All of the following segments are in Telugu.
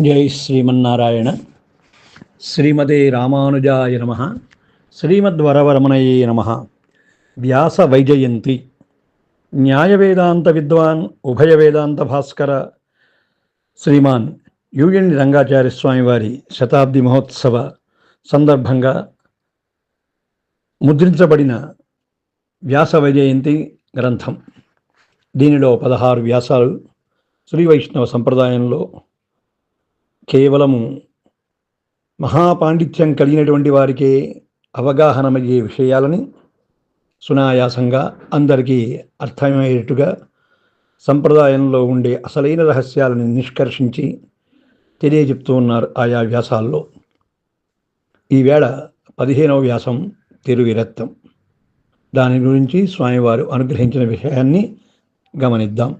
జై శ్రీమన్నారాయణ. శ్రీమదే రామానుజాయ నమ. శ్రీమద్వరవరమణయే నమ. వ్యాస వైజయంతి. న్యాయ వేదాంత విద్వాన్ ఉభయ వేదాంత భాస్కర శ్రీమాన్ యుఎన్ రంగాచార్య స్వామి వారి శతాబ్ది మహోత్సవ సందర్భంగా ముద్రించబడిన వ్యాస వైజయంతి గ్రంథం. దీనిలో పదహారు వ్యాసాలు శ్రీ వైష్ణవ సంప్రదాయంలో కేవలము మహాపాండిత్యం కలిగినటువంటి వారికే అవగాహనమయ్యే విషయాలని సునాయాసంగా అందరికీ అర్థమయ్యేట్టుగా సంప్రదాయంలో ఉండే అసలైన రహస్యాలను నిష్కర్షించి తెలియజెప్తూ ఉన్నారు ఆయా వ్యాసాల్లో. ఈవేళ పదిహేనవ వ్యాసం తిరువిరత్తం దాని గురించి స్వామివారు అనుగ్రహించిన విషయాన్ని గమనిద్దాం.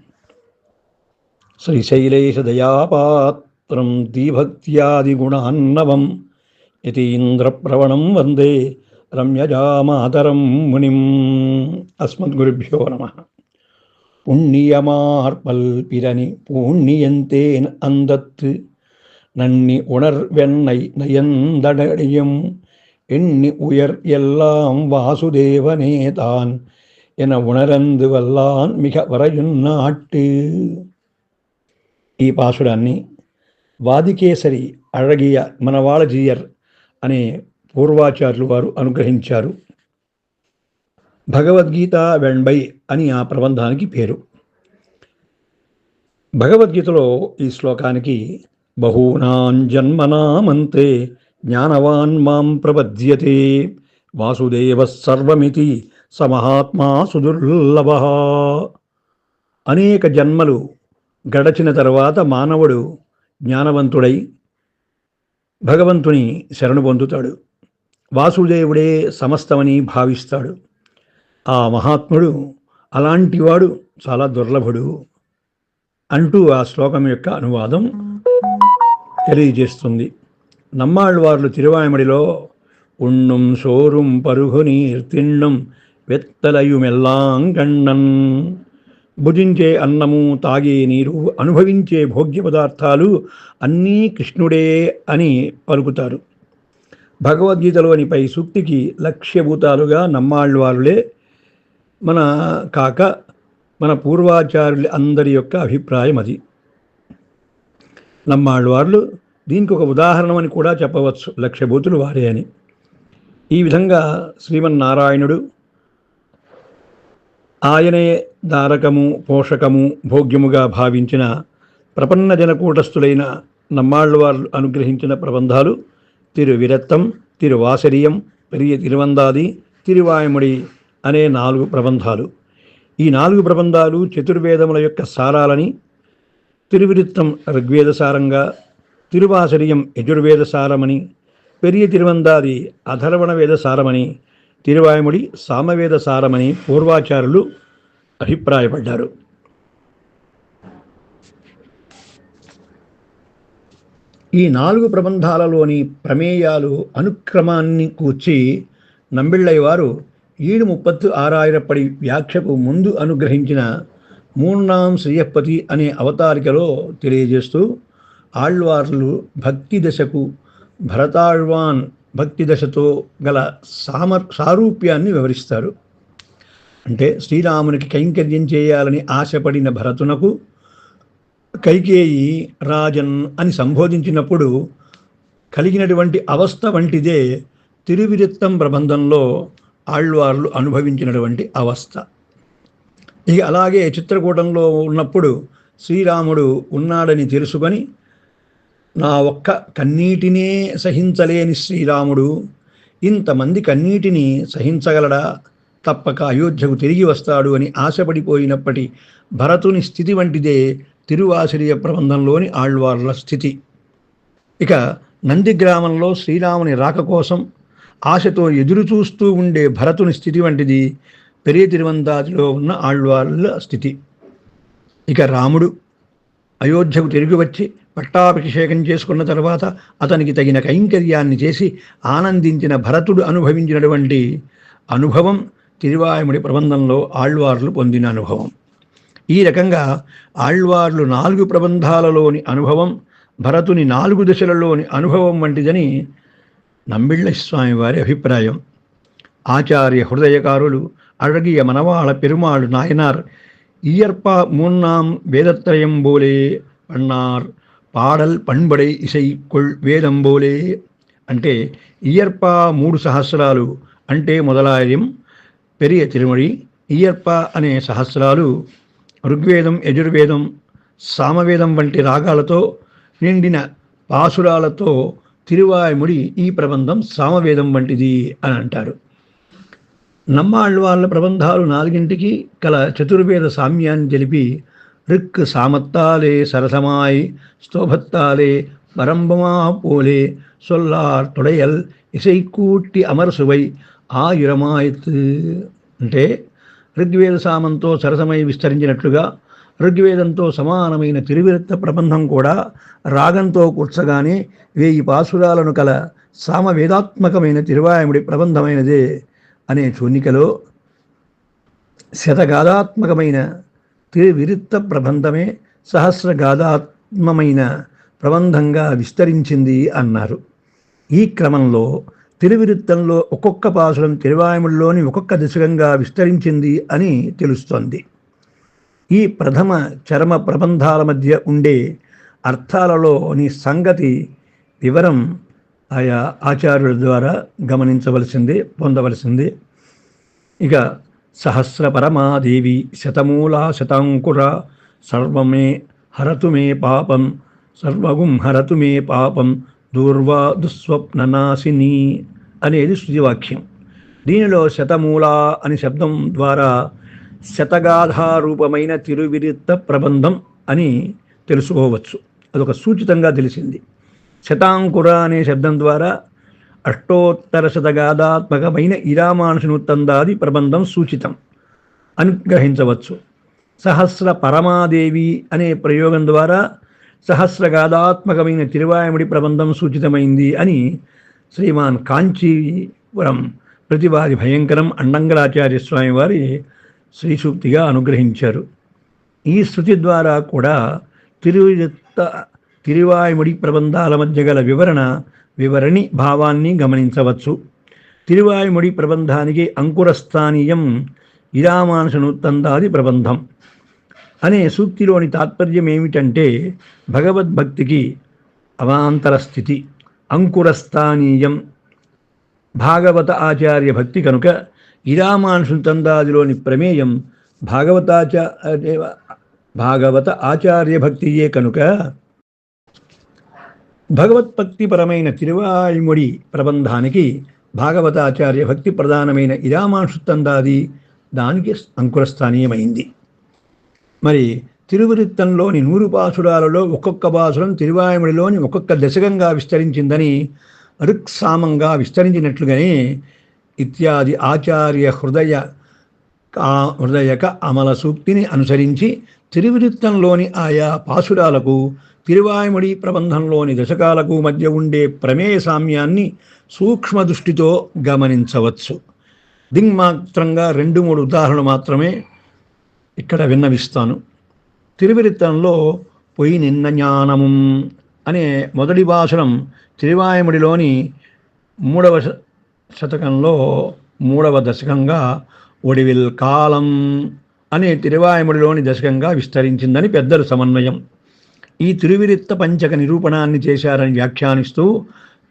శ్రీశైలేశ பிரம்திபக்தியாதிகுணான்னவம் இந்திரப்பிரவணம் வந்தே ரம்யஜாமாதரம் முனிம். அஸ்மத்குருபியோ நம. புண்ணியமார்பல் பிரனி பூண்ணியந்தேன் அந்தத்து. நன்னி உணர்வெண்ணை நயந்தடையும் எண்ணி உயர் எல்லாம் வாசுதேவனே தான் என உணர்ந்து வல்லான் மிக வரையும் நாட்டு. ஈ பாசுட அன்னி. వాదికేసరి అழగియ మనవాళజీయర్ అనే పూర్వాచార్యులు వారు అనుగ్రహించారు. భగవద్గీత వెంబై అని ఆ ప్రబంధానికి పేరు. భగవద్గీతలో ఈ శ్లోకానికి బహూనాం జన్మనామంతే జ్ఞానవాన్ మాం ప్రపద్యతే వాసుదేవ సర్వమితి సమహాత్మా సుదుర్లభ అనేక జన్మలు గడచిన తర్వాత మానవుడు జ్ఞానవంతుడై భగవంతుని శరణు పొందుతాడు. వాసుదేవుడే సమస్తమని భావిస్తాడు. ఆ మహాత్ముడు అలాంటివాడు చాలా దుర్లభుడు అంటూ ఆ శ్లోకం యొక్క అనువాదం తెలియజేస్తుంది. నమ్మాళ్ళవార్లు తిరువాయమడిలో ఉండు సోరుం పరుహుని తిండం వెత్తలయుమెల్లాం கண்ணன் భుజించే అన్నము తాగే నీరు అనుభవించే భోగ్య పదార్థాలు అన్నీ కృష్ణుడే అని పలుకుతారు. భగవద్గీతలోని పై సూక్తికి లక్ష్యభూతాలుగా నమ్మాళ్ళవారులే మన కాక మన పూర్వాచార్యుల అందరి యొక్క అభిప్రాయం అది. నమ్మాళ్ళవార్లు దీనికి ఒక ఉదాహరణ అని కూడా చెప్పవచ్చు లక్ష్యభూతులు వారే అని. ఈ విధంగా శ్రీమన్నారాయణుడు ఆయనే దారకము పోషకము భోగ్యముగా భావించిన ప్రపన్న జనకూటస్థులైన నమ్మాళ్ళవారు అనుగ్రహించిన ప్రబంధాలు తిరువిరత్తం తిరువాసరియం పెరియ తిరువందాది తిరువాయముడి అనే నాలుగు ప్రబంధాలు. ఈ నాలుగు ప్రబంధాలు చతుర్వేదముల యొక్క సారాలని తిరువిరుత్తం ఋగ్వేద సారంగా తిరువాసరియం యజుర్వేద సారమని పెరియ తిరువందాది అధర్వణ వేద సారమని తిరువాయముడి సామవేద సారమని పూర్వాచారులు అభిప్రాయపడ్డారు. ఈ నాలుగు ప్రబంధాలలోని ప్రమేయాలు అనుక్రమాన్ని కూర్చి నంబిళ్ళయ్య వారు ఈడు ముప్పత్తు ఆరాయిరప్పటి వ్యాఖ్యకు ముందు అనుగ్రహించిన మూర్ణాం శ్రీయపతి అనే అవతారికలో తెలియజేస్తూ ఆళ్వార్లు భక్తి దశకు భరతాళ్వాన్ భక్తి దశతో గల సామ సారూప్యాన్ని వివరిస్తారు. అంటే శ్రీరామునికి కైంకర్యం చేయాలని ఆశపడిన భరతునకు కైకేయి రాజన్ అని సంబోధించినప్పుడు కలిగినటువంటి అవస్థ వంటిదే తిరువిరిత్తం ప్రబంధంలో ఆళ్వార్లు అనుభవించినటువంటి అవస్థ. ఇక అలాగే చిత్రకూటంలో ఉన్నప్పుడు శ్రీరాముడు ఉన్నాడని తెలుసుకొని నా ఒక్క కన్నీటినే సహించలేని శ్రీరాముడు ఇంతమంది కన్నీటిని సహించగలడా? తప్పక అయోధ్యకు తిరిగి వస్తాడు అని ఆశపడిపోయినప్పటి భరతుని స్థితి వంటిదే తిరువాసిరియ ప్రబంధంలోని ఆళ్వార్ల స్థితి. ఇక నంది గ్రామంలో శ్రీరాముని రాక కోసం ఆశతో ఎదురు చూస్తూ ఉండే భరతుని స్థితి వంటిది పెరియ తిరువందాదిలో ఉన్న ఆళ్వార్ల స్థితి. ఇక రాముడు అయోధ్యకు తిరిగి వచ్చి పట్టాభిషేకం చేసుకున్న తర్వాత అతనికి తగిన కైంకర్యాన్ని చేసి ఆనందించిన భరతుడు అనుభవించినటువంటి అనుభవం తిరువాయుముడి ప్రబంధంలో ఆళ్వార్లు పొందిన అనుభవం. ఈ రకంగా ఆళ్వార్లు నాలుగు ప్రబంధాలలోని అనుభవం భరతుని నాలుగు దశలలోని అనుభవం వంటిదని నంబిళ్ళ స్వామివారి అభిప్రాయం. ఆచార్య హృదయకారులు అழகிய మనవాళ పెరుమాళు నాయనార్ ఇయర్ప మూన్నాం వేదత్రయం బోలే అన్నారు. పాడల్ పన్బడై ఇసై కుల్ వేదంబోలే అంటే ఇయర్ప మూడు సహస్రాలు అంటే మొదలాయం పెరియ తిరుమడి ఇయర్ప అనే సహస్రాలు ఋగ్వేదం యజుర్వేదం సామవేదం వంటి రాగాలతో నిండిన పాసురాలతో తిరువాయముడి ఈ ప్రబంధం సామవేదం వంటిది అని అంటారు నమ్మాళ్ళ వాళ్ళ ప్రబంధాలు నాలుగింటికి కల చతుర్వేద సామ్యాన్ని జలిపి ఋక్ సామత్తాలే సరసమాయ్ స్తోభత్తాలే పరంబమా పోలే సొల్లార్ తొడయల్ ఇసైకూట్టి అమరసువై ఆయురమాయత్ అంటే ఋగ్వేద సామంతో సరసమై విస్తరించినట్లుగా ఋగ్వేదంతో సమానమైన తిరువిరత్త ప్రబంధం కూడా రాగంతో కూర్చగానే వేయి పాసురాలను కల సామవేదాత్మకమైన తిరువాయముడి ప్రబంధమైనదే అనే చూనికలో శతగాదాత్మకమైన తిరువిరుత్త ప్రబంధమే సహస్రగాథాత్మమైన ప్రబంధంగా విస్తరించింది అన్నారు. ఈ క్రమంలో తిరువిరుత్తంలో ఒక్కొక్క పాసురం తిరువాయముల్లోని ఒక్కొక్క దిశకంగా విస్తరించింది అని తెలుస్తోంది. ఈ ప్రథమ చరమ ప్రబంధాల మధ్య ఉండే అర్థాలలోని సంగతి వివరం ఆయా ఆచార్యుల ద్వారా గమనించవలసింది పొందవలసింది. ఇక సహస్రపరమాదేవి శతమూలా శతాంకుర సర్వమే హరతు మే పాపం సర్వగుం హరతు మే పాపం దూర్వా దుస్వప్ననాశిని అనేది శృతివాక్యం. దీనిలో శతమూల అని శబ్దం ద్వారా శతగాధారూపమైన తిరువిరిత్త ప్రబంధం అని తెలుసుకోవచ్చు. అదొక సూచితంగా తెలిసింది. శతాంకుర అనే శబ్దం ద్వారా అష్టోత్తర శతగాథాత్మకమైన ఇరామానుషనుత్తందాది ప్రబంధం సూచితం. అనుగ్రహించవచ్చు. సహస్ర పరమాదేవి అనే ప్రయోగం ద్వారా సహస్రగాథాత్మకమైన తిరువాయముడి ప్రబంధం సూచితమైంది అని శ్రీమాన్ కాంచీపురం ప్రతివాది భయంకరం అండంగరాచార్య స్వామి వారి శ్రీసూక్తిగా అనుగ్రహించారు. ఈ శృతి ద్వారా కూడా తిరువిత్త తిరువాయుముడి ప్రబంధాల మధ్య గల వివరణ వివరణి భావాన్ని గమనించవచ్చు. తిరువాయుముడి ప్రబంధానికి అంకురస్థానీయం ఇరామానుషనుత్తందాది ప్రబంధం. అనే సూక్తిలోని తాత్పర్యం ఏమిటంటే భగవద్భక్తికి అవాంతర స్థితి అంకురస్థానీయం. భాగవత ఆచార్య భక్తి కనుక ఇరామానుషుతందాదిలోని ప్రమేయం భాగవతాచార్య భాగవత ఆచార్య భక్తియే కనుక భగవత్భక్తిపరమైన తిరువాయుముడి ప్రబంధానికి భాగవతాచార్య భక్తి ప్రధానమైన ఇరామానుషుతందాది దానికి అంకురస్థానీయమైంది. మరి తిరువృత్తంలోని నూరు పాసురాలలో ఒక్కొక్క పాసురం తిరువాయముడిలోని ఒక్కొక్క దశకంగా విస్తరించిందని రుక్సామంగా విస్తరించినట్లుగానే ఇత్యాది ఆచార్య హృదయ హృదయక అమల సూక్తిని అనుసరించి తిరువృత్తంలోని ఆయా పాసురాలకు తిరువాయుమడి ప్రబంధంలోని దశకాలకు మధ్య ఉండే ప్రమేయ సామ్యాన్ని సూక్ష్మ దృష్టితో గమనించవచ్చు దింగ్మాత్రంగా రెండు మూడు ఉదాహరణలు మాత్రమే ఇక్కడ విన్నవిస్తాను. తిరువిరిత్తంలో పొయ్యి నిన్న జ్ఞానము అనే మొదటి భాషణం తిరువాయుమడిలోని మూడవ శతకంలో మూడవ దశకంగా ఒడివిల్ కాలం అనే తిరువాయుమడిలోని దశకంగా విస్తరించిందని పెద్దల సమన్వయం. ఈ తిరువిరిత్త పంచక నిరూపణాన్ని చేశారని వ్యాఖ్యానిస్తూ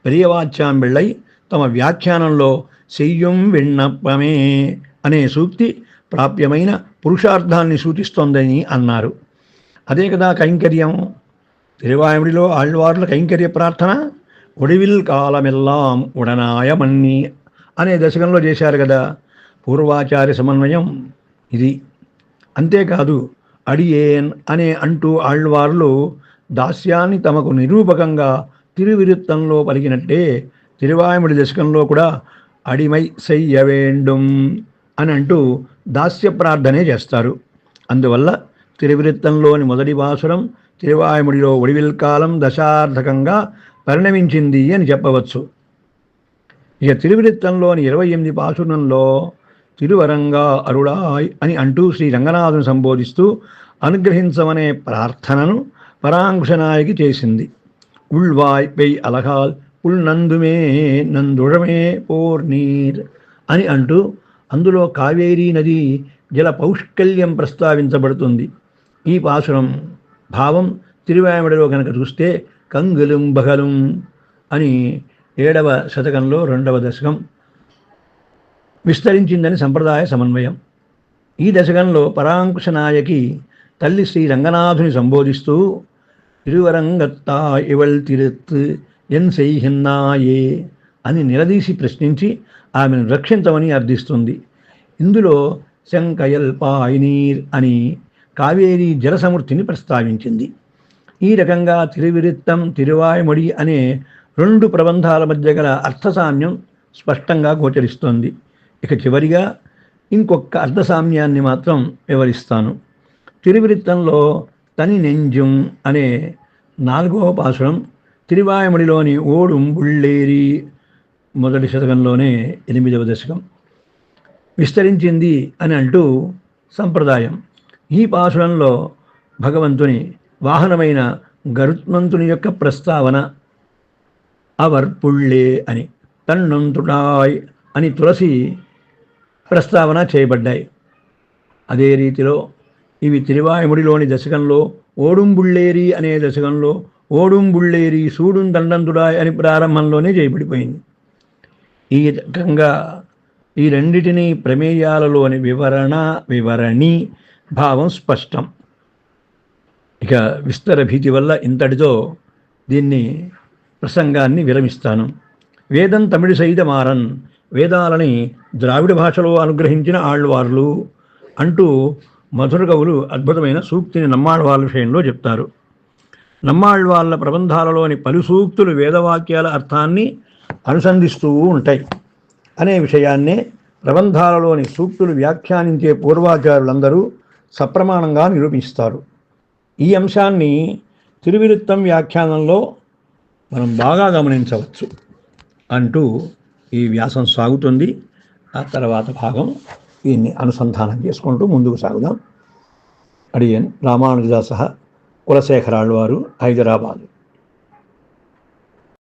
పెరియవాచ్యాంబిళ్ళై తమ వ్యాఖ్యానంలో శయ్యం విన్నప్పమే అనే సూక్తి ప్రాప్యమైన పురుషార్థాన్ని సూచిస్తోందని అన్నారు. అదే కదా కైంకర్యం. తిరువాయుడిలో ఆళ్వార్ల కైంకర్య ప్రార్థన ఒడివిల్ కాలమెల్లాం ఉడనాయమన్ని అనే దశకంలో చేశారు కదా పూర్వాచార్య సమన్వయం ఇది. అంతేకాదు అడియేన్ అనే అంటూ ఆళ్వార్లు దాస్యాన్ని తమకు నిరూపకంగా తిరువిరుత్తంలో పలికినట్టే తిరువాయముడి దశకంలో కూడా అడిమై సెయ్యవేండుం అని అంటూ దాస్య ప్రార్థనే చేస్తారు. అందువల్ల తిరువిరుత్తంలోని మొదటి భాసురం తిరువాయముడిలో ఒడివిల్ కాలం దశార్థకంగా పరిణమించింది అని చెప్పవచ్చు. ఇక తిరువిరుత్తంలోని ఇరవై ఎనిమిది పాసురంలో తిరువరంగా అరుడాయ్ అని అంటూ శ్రీ రంగనాథుని సంబోధిస్తూ అనుగ్రహించమనే ప్రార్థనను పరాంక్షనాయకి చేసింది. ఉள்వాయ్ పెయ్ ఉల్ నందు నందుడమే పోర్నీర్ అని అంటూ అందులో కావేరీ నది జల పౌష్కల్యం ప్రస్తావించబడుతుంది. ఈ పాసురం భావం తిరువాయమడిలో కనుక చూస్తే కంగులం బగలం అని ఏడవ శతకంలో రెండవ దశకం విస్తరించిందని సంప్రదాయ సమన్వయం. ఈ దశకంలో పరాంకుశ నాయకి తల్లి శ్రీ రంగనాథుని సంబోధిస్తూ తిరువరంగత్తా ఇవల్ తిరుత్ ఎన్ సెయ్హిన్నాయే అని నిలదీసి ప్రశ్నించి ఆమెను రక్షించమని అర్థిస్తుంది. ఇందులో శంకయల్పాయినీర్ అని కావేరీ జలసమృద్ధిని ప్రస్తావించింది. ఈ రకంగా తిరువిరిత్తం తిరువాయముడి అనే రెండు ప్రబంధాల మధ్య గల అర్థసామ్యం స్పష్టంగా గోచరిస్తోంది. ఇక చివరిగా ఇంకొక అర్ధసామ్యాన్ని మాత్రం వివరిస్తాను. తిరువిరిత్తంలో తని నెంజుం అనే నాలుగవ పాసురం తిరువాయముడిలోని ఓడుం బుళ్ళేరి మొదటి శతకంలోనే ఎనిమిదవ దశకం. విస్తరించింది అని అంటూ సంప్రదాయం. ఈ పాసురంలో భగవంతుని వాహనమైన గరుత్మంతుని యొక్క ప్రస్తావన అవర్ పుళ్ళే అని తన్నంతుడాయ్ అని తులసి ప్రస్తావన చేయబడ్డాయి. అదే రీతిలో ఇవి తిరువాయముడిలోని దశకంలో ఓడుంబుళ్ళేరి అనే దశకంలో ఓడుంబుళ్ళేరి సూడుం దండంతుడాయ్ అని ప్రారంభంలోనే చేయబడిపోయింది. ఈ రకంగా ఈ రెండిటిని ప్రమేయాలలోని వివరణ వివరణి భావం స్పష్టం. ఇక విస్తర భీతి వల్ల ఇంతటితో దీన్ని ప్రసంగాన్ని విరమిస్తాను. వేదం తమిళ సైదమారన్. వేదాలని ద్రావిడ భాషలో అనుగ్రహించిన ఆళ్వార్లు అంటూ మధుర కవులు అద్భుతమైన సూక్తిని నమ్మాళ్వార్ల విషయంలో చెప్తారు. నమ్మాళ్వార్ల ప్రబంధాలలోని పలు సూక్తులు వేదవాక్యాల అర్థాన్ని అనుసంధిస్తూ ఉంటాయి. అనే విషయాన్నే ప్రబంధాలలోని సూక్తులు వ్యాఖ్యానించే పూర్వాచారులందరూ సప్రమాణంగా నిరూపిస్తారు. ఈ అంశాన్ని తిరువిరుత్తం వ్యాఖ్యానంలో మనం బాగా గమనించవచ్చు. అంటూ ఈ వ్యాసం సాగుతుంది. ఆ తర్వాత భాగం దీన్ని అనుసంధానం చేసుకుంటూ ముందుకు సాగుదాం. అడిగాను రామానుజ సహా కులశేఖరాళ్ళు వారు హైదరాబాదు.